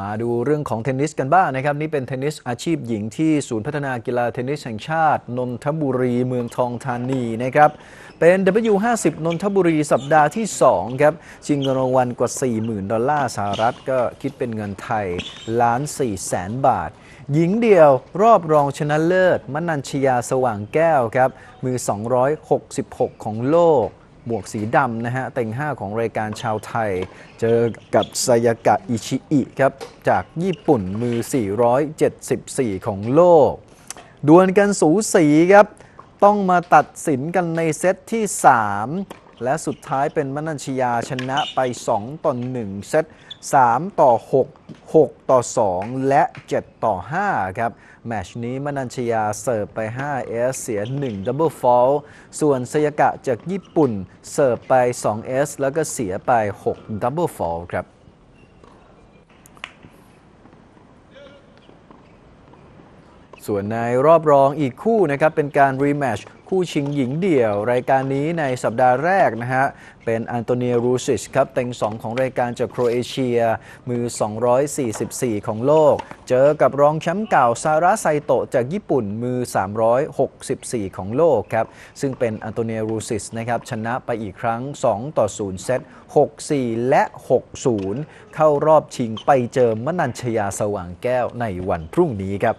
มาดูเรื่องของเทนนิสกันบ้างนะครับ นี่เป็นเทนนิสอาชีพหญิงที่ศูนย์พัฒนากีฬาเทนนิสแห่งชาติ นนทบุรีเมืองทองธานีนะครับ เป็น W50 นนทบุรีสัปดาห์ที่ 2 ครับชิงเงินรางวัลกว่า 40,000 ดอลลาร์สหรัฐ ก็คิดเป็นเงินไทยล้าน4แสนบาท หญิงเดียวรอบรองชนะเลิศมนัญชยาสว่างแก้วครับมือ 266 ของโลก หมวกสีดำนะฮะเต็ง 5 ของรายการชาวไทย เจอกับไซยากะอิชิอิครับจากญี่ปุ่นมือ 474 ของโลก ดวลกันสูสีครับ ต้องมาตัดสินกันในเซตที่ 3 และสุดท้ายเป็นมนัญชยาชนะไป 2 ต่อ 1 เซต 3 ต่อ 6 6 ต่อ 2 และ 7 ต่อ 5 ครับ แมชนี้มนัญชยาเสิร์ฟไป 5 เอส เสีย 1 ดับเบิลฟอลส่วนสยกะจากญี่ปุ่น เสิร์ฟไป 2 เอส แล้วก็เสียไป 6 ดับเบิลฟอลครับ ส่วนในรอบรองอีกคู่นะครับเป็นการรีแมชคู่ชิงหญิงเดี่ยว รายการนี้ในสัปดาห์แรกนะฮะ เป็นอันโตเนียรูซิชครับเต็ง 2 ของรายการจากโครเอเชีย มือ 244 ของโลก เจอกับรองแชมป์เก่าซาร่าไซโตะจากญี่ปุ่นมือ 364 ของโลกครับ ซึ่งเป็นอันโตเนียรูซิชนะครับชนะไปอีกครั้ง 2 ต่อ 0 เซต 6-4 และ 6-0 เข้ารอบชิงไปเจอมนัญชยาสว่างแก้วในวันพรุ่งนี้ครับ